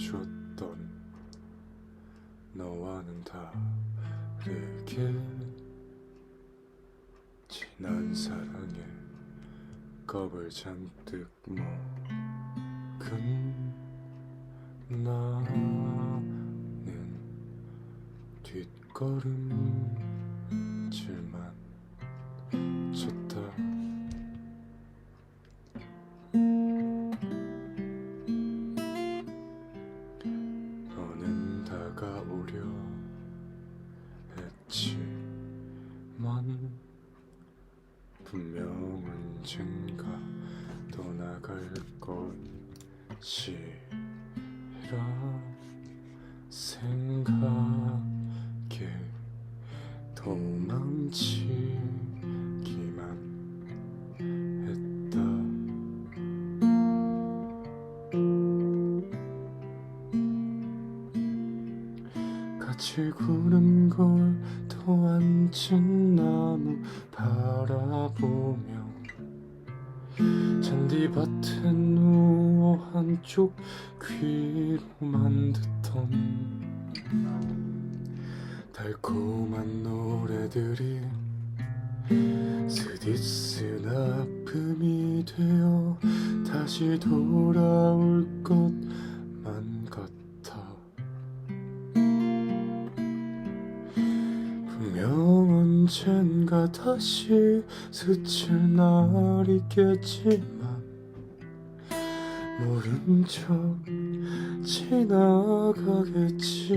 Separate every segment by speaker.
Speaker 1: 줬던 너와는 다르게 지난 사랑에 겁을 잔뜩 먹은 나는 뒷걸음질만 했지만 분명 언젠가 떠나갈 것이라 생각에 도망치 같이 구른 걸또 앉은 나무 바라보며 잔디밭에 누워 한쪽 귀로만 듣던 달콤한 노래들이 스디스 아픔이 되어 다시 돌아올 것만 같 언젠가 다시 스칠 날이겠지만 모른 척 지나가겠지.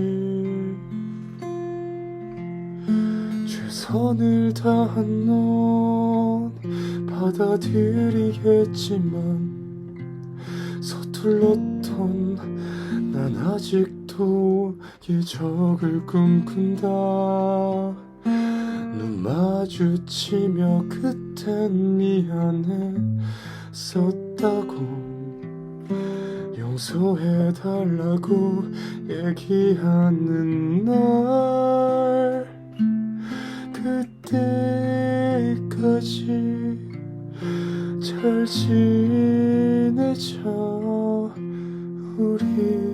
Speaker 1: 최선을 다한 넌 받아들이겠지만 서툴렀던 난 아직도 기적을 꿈꾼다 눈 마주치며 그땐 미안했었다고 용서해달라고 얘기하는 날 그때까지 잘 지내자 우리.